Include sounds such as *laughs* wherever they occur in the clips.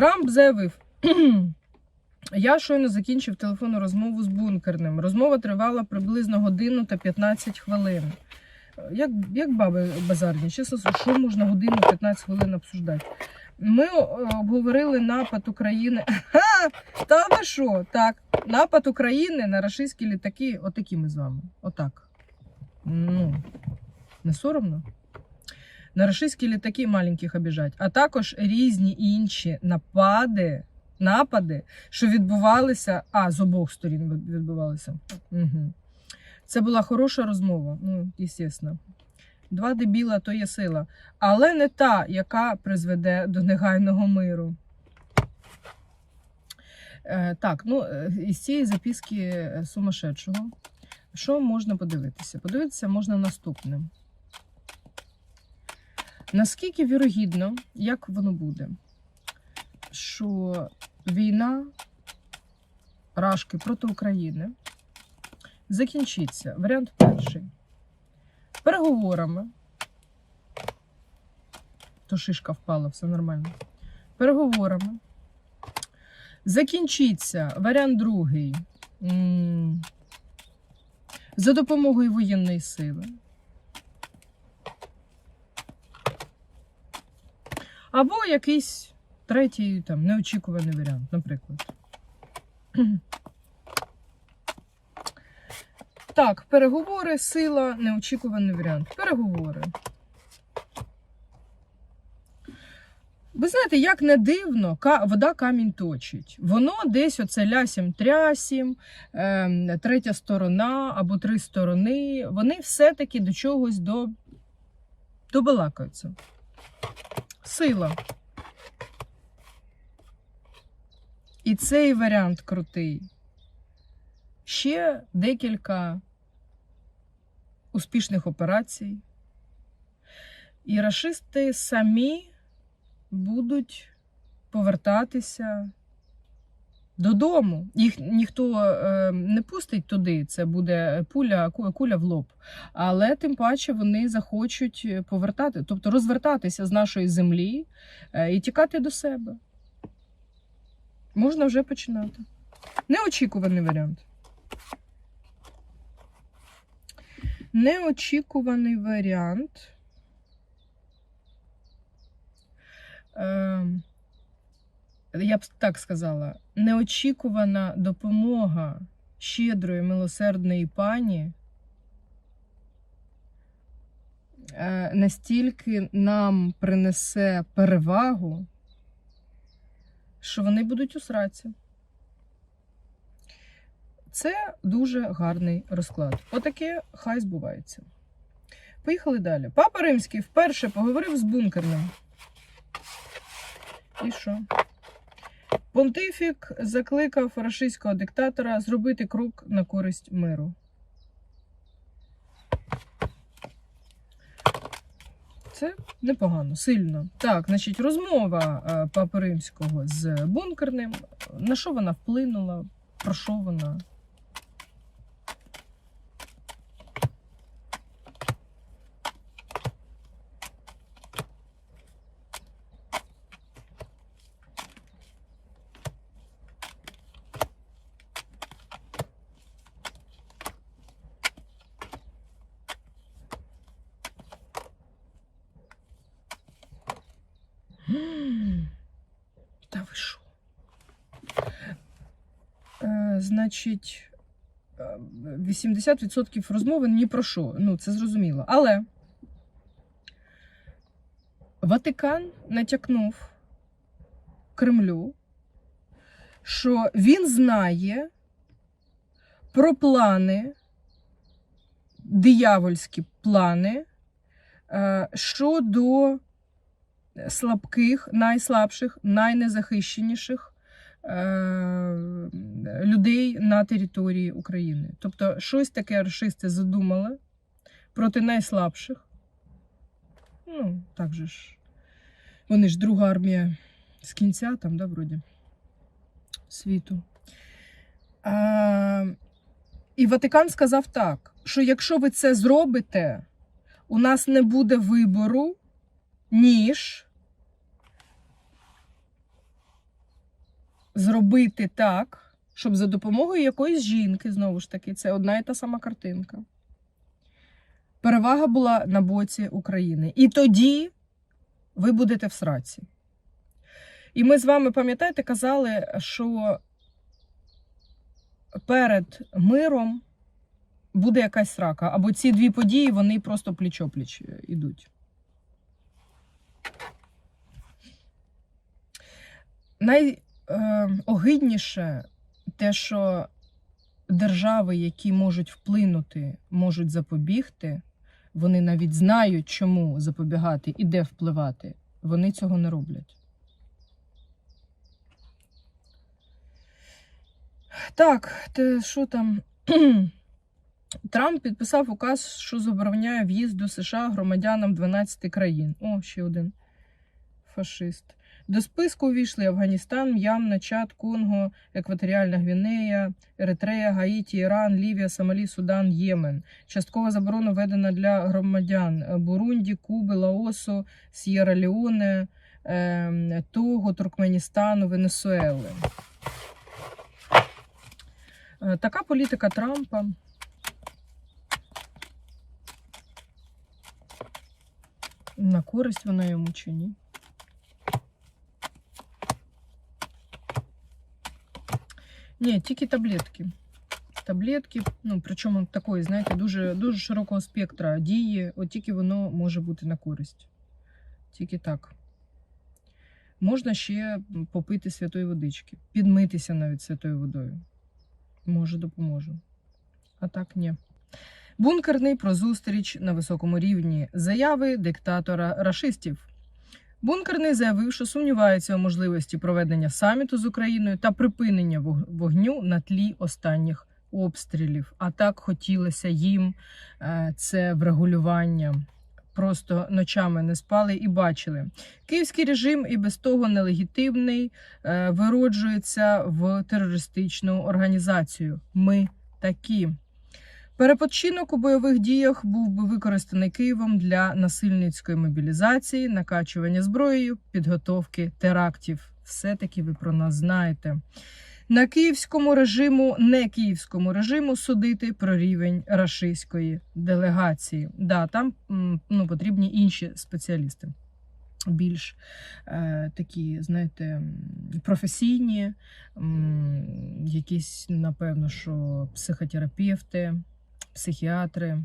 Трамп заявив. *clears throat* Я щойно закінчив телефонну розмову з бункерним. Розмова тривала приблизно годину та 15 хвилин. Як, як баби базарні, чесно, що можна годину 15 хвилин обсуждати? Ми е, обговорили напад України. *laughs* Ха! Та ви що? Так, напад України на рашистські літаки, отакі ми з вами. Отак. Ну, не соромно? На рашистські літаки маленьких обіжать, а також різні інші напади, напади, що відбувалися, а з обох сторін відбувалися. Угу. Це була хороша розмова, ну, звісно. Два дебіла то є сила, але не та, яка призведе до негайного миру. Е, так, ну, е, із цієї записки е, сумасшедшого. Що можна подивитися? Подивитися можна наступне. Наскільки вірогідно, як воно буде, що війна Рашки проти України закінчиться. Варіант перший. Переговорами. То шишка впала, все нормально. Переговорами. Закінчиться варіант другий. За допомогою воєнної сили. Або якийсь третій там неочікуваний варіант, наприклад. *clears throat* Так, переговори, сила, неочікуваний варіант. Переговори. Ви знаєте, як не дивно, вода камінь точить. Воно десь оце лясім трясім, ем, третя сторона або три сторони. Вони все-таки до чогось до... добалакаються. Сила. І цей варіант крутий. Ще декілька успішних операцій. І рашисти самі будуть повертатися додому. Їх ніхто е, не пустить туди, це буде пуля, куля в лоб. Але тим паче вони захочуть повертати, тобто розвертатися з нашої землі е, і тікати до себе. Можна вже починати. Неочікуваний варіант. Неочікуваний варіант. Ем, я б так сказала, неочікувана допомога щедрої милосердної пані е, настільки нам принесе перевагу, що вони будуть у сраці. Це дуже гарний розклад. Отаке хай збувається. Поїхали далі. Папа Римський вперше поговорив з бункерним. І що? Понтифік закликав рашистського диктатора зробити крок на користь миру. Це непогано, сильно. Так, значить, розмова е, Папи Римського з бункерним. На що вона вплинула? Про що вона? М, Та ви що? Е, значить, е, 80% розмови ні про що. Ну, це зрозуміло. Але Ватикан натякнув Кремлю, що він знає про плани, диявольські плани е, щодо слабких, найслабших, найнезахищеніших е, людей на території України. Тобто, щось таке рашисти задумали проти найслабших. Ну, так же ж. Вони ж друга армія з кінця, там, да, вроді, світу. А, і Ватикан сказав так: що якщо ви це зробите, у нас не буде вибору, ніж зробити так, щоб за допомогою якоїсь жінки, знову ж таки, це одна і та сама картинка. Перевага була на боці України. І тоді ви будете в сраці. І ми з вами, пам'ятаєте, казали, що перед миром буде якась срака. Або ці дві події вони просто пліч-опліч ідуть. Найогидніше те, що держави, які можуть вплинути, можуть запобігти, вони навіть знають, чому запобігати і де впливати. Вони цього не роблять. Так, те, що там? *clears throat* Трамп підписав указ, що забороняє в'їзд до США громадянам 12 країн. О, ще один фашист. До списку увійшли Афганістан, М'янма, Чад, Конго, Екваторіальна Гвінея, Еритрея, Гаїті, Іран, Лівія, Сомалі, Судан, Ємен. Часткова заборона введена для громадян Бурунді, Куби, Лаосу, С'єра Леоне, е, Того, Туркменістану, Венесуели. Е, Така політика Трампа. На користь вона йому чи ні? Ні, тільки таблетки. Таблетки, ну причому такої, знаєте, дуже, дуже широкого спектра дії, от тільки воно може бути на користь. Тільки так. Можна ще попити святої водички, підмитися навіть святою водою. Може, допоможе. А так ні. Бункерний про зустріч на високому рівні. Заяви диктатора рашистів. Бункерний заявив, що сумнівається у можливості проведення саміту з Україною та припинення вогню на тлі останніх обстрілів. А так хотілося їм е, це врегулювання. Просто ночами не спали і бачили. Київський режим і без того нелегітимний е, вироджується в терористичну організацію. Ми такі. Перепочинок у бойових діях був би використаний Києвом для насильницької мобілізації, накачування зброєю, підготовки терактів. Все-таки ви про нас знаєте. На київському режиму, не київському режиму судити про рівень рашистської делегації. Да, там ну, потрібні інші спеціалісти. Більш е, такі, знаєте, професійні, м, якісь, напевно, що психотерапевти, психіатри.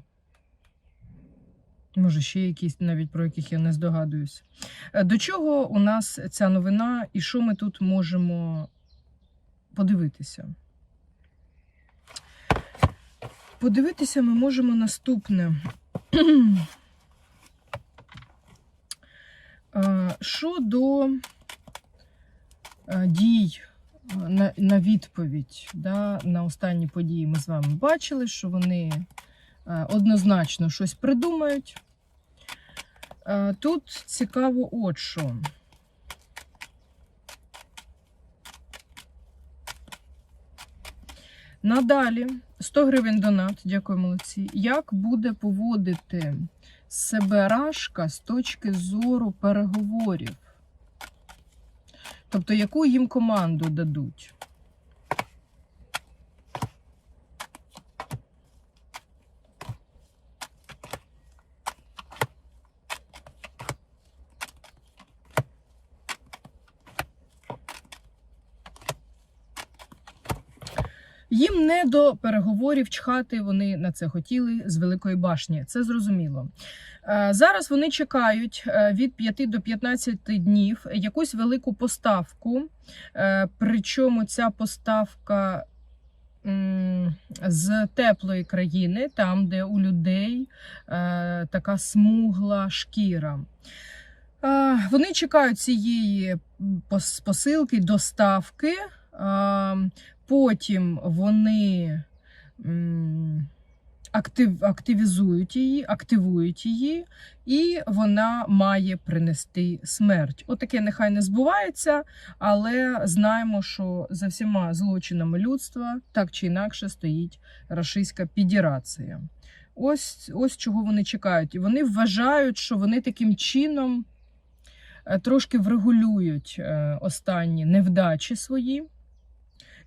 Може, ще якісь, навіть про яких я не здогадуюсь. Е, До чого у нас ця новина і що ми тут можемо подивитися? Подивитися ми можемо наступне. *clears throat* Е, Щодо е, дій на, на відповідь да, на останні події, ми з вами бачили, що вони е, однозначно щось придумають. Е, Тут цікаво, от що. Надалі 100 гривень донат, дякую, молодці. Як буде поводити себе Рашка з точки зору переговорів? Тобто, яку їм команду дадуть? Не до переговорів чхати, вони на це хотіли з Великої башні. Це зрозуміло. Е, Зараз вони чекають е, від 5 до 15 днів якусь велику поставку. Е, Причому ця поставка з теплої країни, там, де у людей така смугла шкіра. Вони чекають цієї посилки, доставки. Потім вони актив, активізують її, активують її, і вона має принести смерть. Отаке нехай не збувається, але знаємо, що за всіма злочинами людства так чи інакше стоїть Рашистська Федерація. Ось, ось чого вони чекають. І вони вважають, що вони таким чином е, трошки врегулюють е, останні невдачі свої.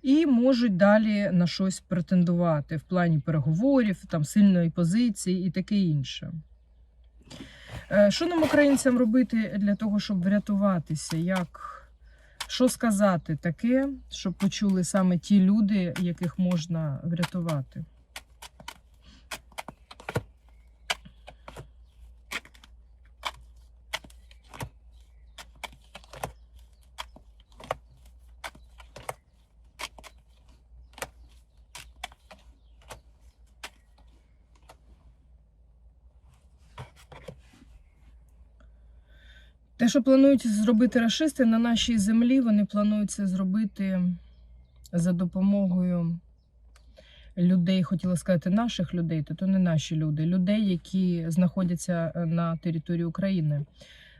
І можуть далі на щось претендувати в плані переговорів, там сильної позиції і таке інше. Е, Що нам, українцям, робити для того, щоб врятуватися? Як, що сказати таке, щоб почули саме ті люди, яких можна врятувати? Що планують зробити рашисти на нашій землі, вони планують це зробити за допомогою людей, хотіла сказати, наших людей, то, то не наші люди, людей, які знаходяться на території України,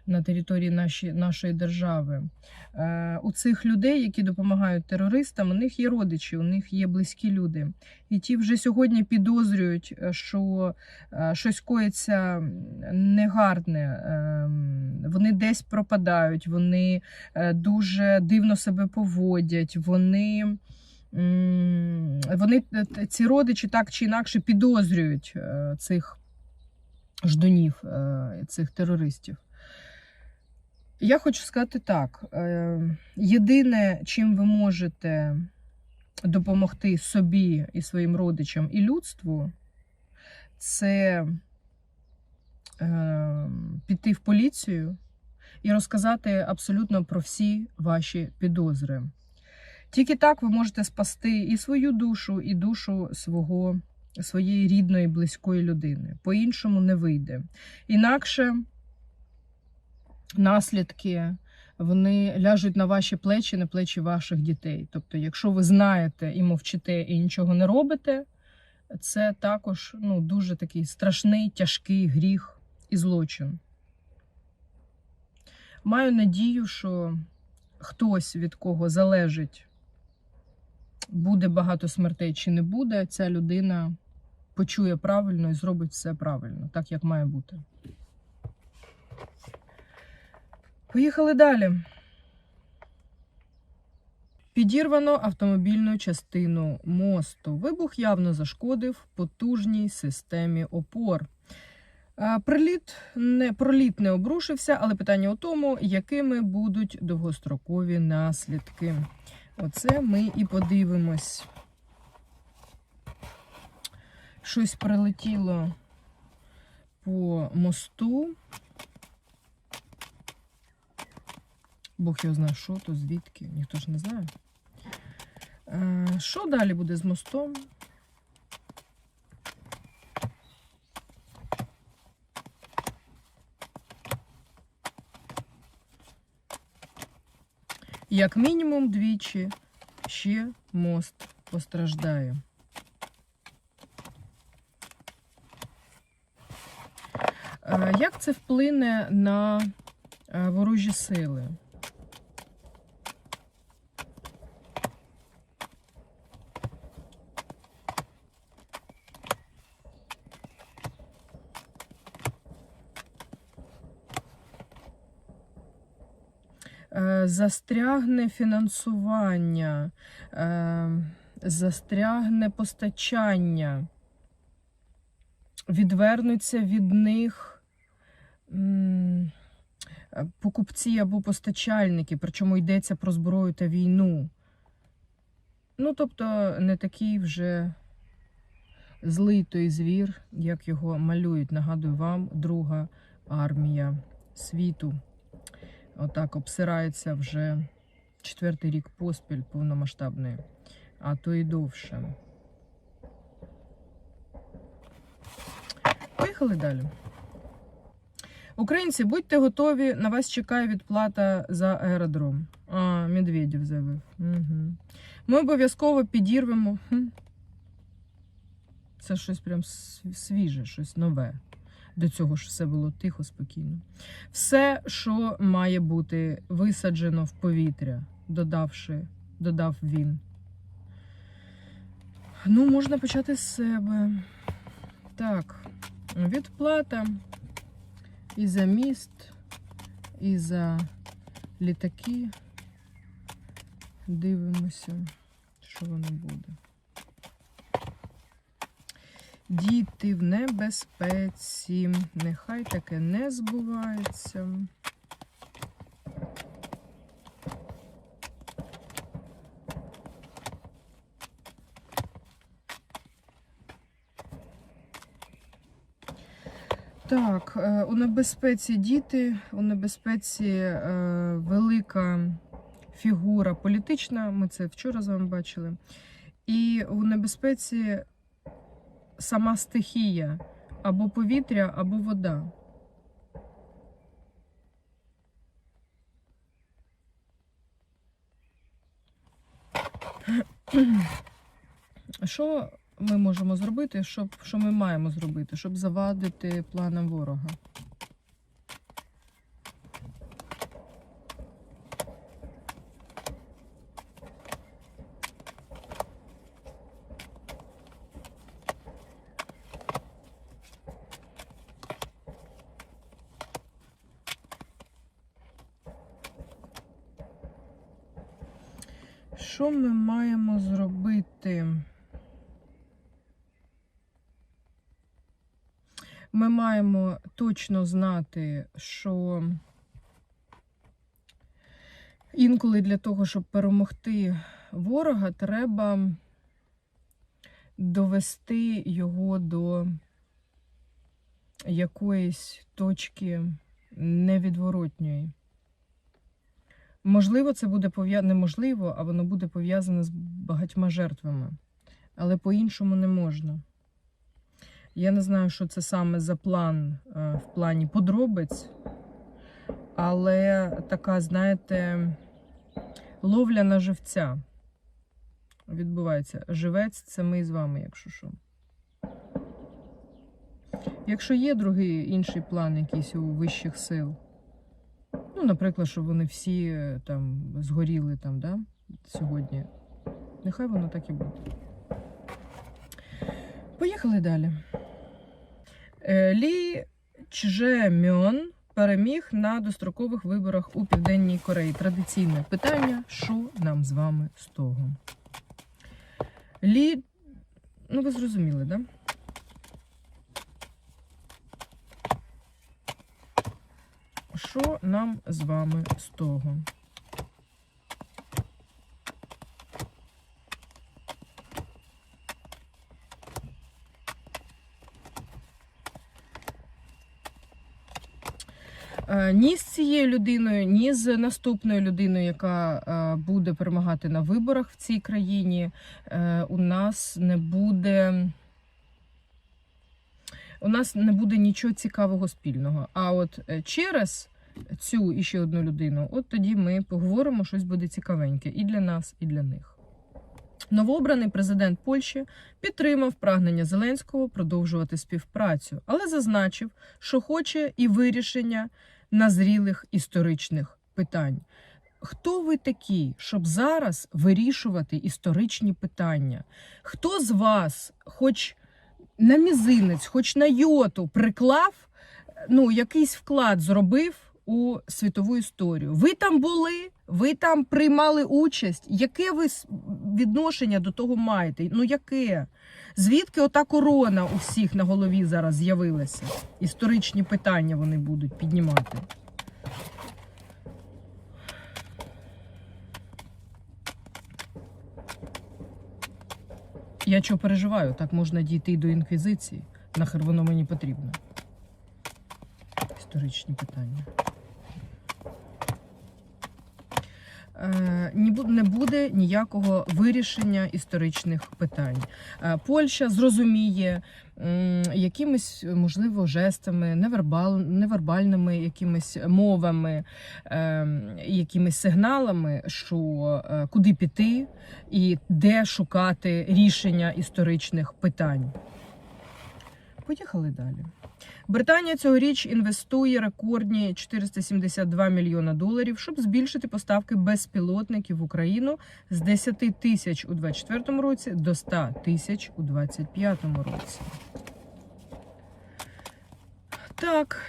на території наші, нашої держави. Е, у цих людей, які допомагають терористам, у них є родичі, у них є близькі люди. І ті вже сьогодні підозрюють, е, що е, щось коїться негарне, е, вони десь пропадають, вони е, дуже дивно себе поводять, вони. Вони е, ці родичі так чи інакше підозрюють цих ждунів, цих терористів. Я хочу сказати так: е, єдине, чим ви можете допомогти собі і своїм родичам і людству, це е, піти в поліцію і розказати абсолютно про всі ваші підозри. Тільки так ви можете спасти і свою душу, і душу свого, своєї рідної, близької людини. По-іншому не вийде. Інакше наслідки вони ляжуть на ваші плечі, на плечі ваших дітей. Тобто, якщо ви знаєте і мовчите, і нічого не робите, це також ну, дуже такий страшний, тяжкий гріх і злочин. Маю надію, що хтось від кого залежить, буде багато смертей чи не буде, ця людина почує правильно і зробить все правильно, так як має бути. Поїхали далі. Підірвано автомобільну частину мосту. Вибух явно зашкодив потужній системі опор. Приліт не проліт не обрушився, але питання у тому, якими будуть довгострокові наслідки. Оце ми і подивимось. Щось прилетіло по мосту. Бог його знає, що то, звідки, ніхто ж не знає. Е, Що далі буде з мостом? Як мінімум двічі ще мост постраждає. Е, Як це вплине на е, ворожі сили? Е, Застрягне фінансування, е, застрягне постачання, відвернуться від них покупці або постачальники, причому йдеться про зброю та війну. Ну, тобто, не такий вже злий той звір, як його малюють. Нагадую вам, друга армія світу. Отак обсирається вже четвертий рік поспіль повномасштабний, а то і довше. Поїхали далі. Українці, будьте готові, на вас чекає відплата за аеродром. А, Медведєв заявив. Угу. Ми обов'язково підірвемо. Це щось прям свіже, щось нове. До цього ж все було тихо, спокійно. Все, що має бути висаджено в повітря, додавши, додав він. Ну, можна почати з себе. Так, відплата і за міст, і за літаки. Дивимося, що воно буде. Діти в небезпеці. Нехай таке не збувається. Так, е, у небезпеці діти, у небезпеці е, велика фігура політична, ми це вчора з вами бачили. І у небезпеці сама стихія або повітря, або вода. Що ми можемо зробити, щоб, що ми маємо зробити, щоб завадити планам ворога? Що ми маємо зробити? Ми маємо точно знати, що інколи для того, щоб перемогти ворога, треба довести його до якоїсь точки невідворотньої. Можливо, це буде пов'язано неможливо, а воно буде пов'язане з багатьма жертвами. Але по-іншому не можна. Я не знаю, що це саме за план е, в плані подробиць, але така, знаєте, ловля на живця відбувається. Живець це ми з вами, якщо що. Якщо є другий інший план якийсь у вищих сил, ну, наприклад, щоб вони всі е, там згоріли там, да, сьогодні, нехай воно так і буде. Поїхали далі. Е, Лі Чжемьон переміг на дострокових виборах у Південній Кореї. Традиційне питання: що нам з вами з того? Лі, ну ви зрозуміли, да? Що нам з вами з того? Е, Ні з цією людиною, ні з наступною людиною, яка е, буде перемагати на виборах в цій країні, е, у нас не буде. У нас не буде нічого цікавого спільного. А от через цю і ще одну людину, от тоді ми поговоримо, щось буде цікавеньке і для нас, і для них. Новообраний президент Польщі підтримав прагнення Зеленського продовжувати співпрацю, але зазначив, що хоче і вирішення назрілих історичних питань. Хто ви такі, щоб зараз вирішувати історичні питання? Хто з вас, хоч на мізинець, хоч на йоту приклав, ну, якийсь вклад зробив у світову історію? Ви там були, ви там приймали участь. Яке ви відношення до того маєте? Ну яке? Звідки ота корона у всіх на голові зараз з'явилася? Історичні питання вони будуть піднімати. Я чого переживаю? Так можна дійти до інквізиції. Нахер воно мені потрібно. Історичні питання. Е, ні бу- Не буде ніякого вирішення історичних питань. Е, Польща зрозуміє якимись, можливо, жестами, невербал, невербальними якимись мовами, е, якимись сигналами, що е, куди піти і де шукати рішення історичних питань. Поїхали далі. Британія цьогоріч інвестує рекордні 472 мільйона доларів, щоб збільшити поставки безпілотників в Україну з 10 тисяч у 2024 році до 100 тисяч у 2025 році. Так.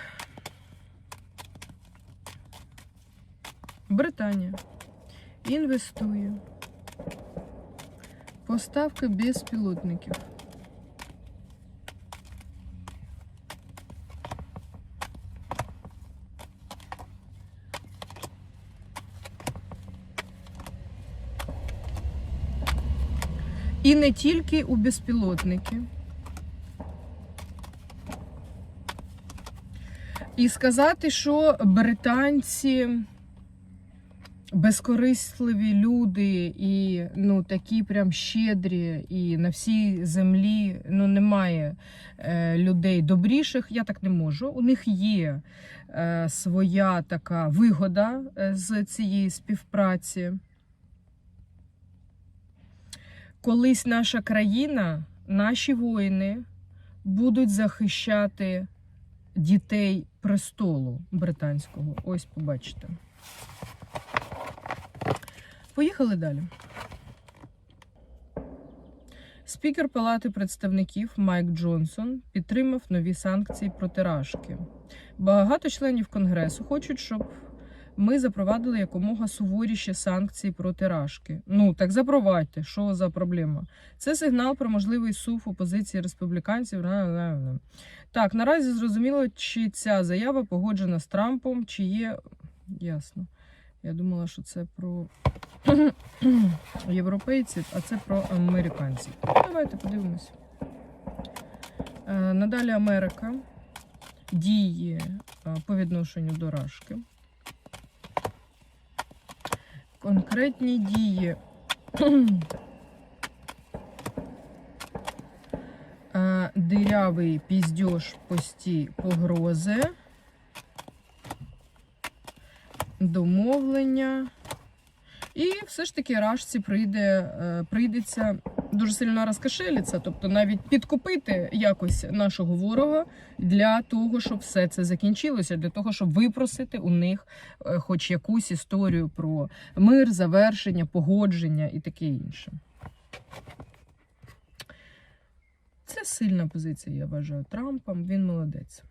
Британія інвестує Поставки безпілотників. І не тільки у безпілотники. І сказати, що британці безкорисливі люди і ну, такі прям щедрі, і на всій землі ну, немає е, людей добріших, я так не можу. У них є е, своя така вигода е, з цієї співпраці. Колись наша країна, наші воїни будуть захищати дітей престолу британського. Ось побачите. Поїхали далі. Спікер Палати представників Майк Джонсон підтримав нові санкції проти Рашки. Багато членів Конгресу хочуть, щоб ми запровадили якомога суворіші санкції проти Рашки. Ну так запровадьте, що за проблема? Це сигнал про можливий сув опозиції республіканців. Так, наразі зрозуміло, чи ця заява погоджена з Трампом, чи є. Ясно. Я думала, що це про *clears throat* європейців, а це про американців. Давайте подивимось. Е, Надалі Америка діє е, по відношенню до Рашки. Конкретні дії. *clears throat* Е, Дирявий піздьош пості погрози. Домовлення. І все ж таки рашці прийде, е, прийдеться дуже сильно розкошелитися, тобто навіть підкупити якось нашого ворога для того, щоб все це закінчилося, для того, щоб випросити у них е, хоч якусь історію про мир, завершення, погодження і таке інше. Це сильна позиція, я вважаю, Трампом. Він молодець.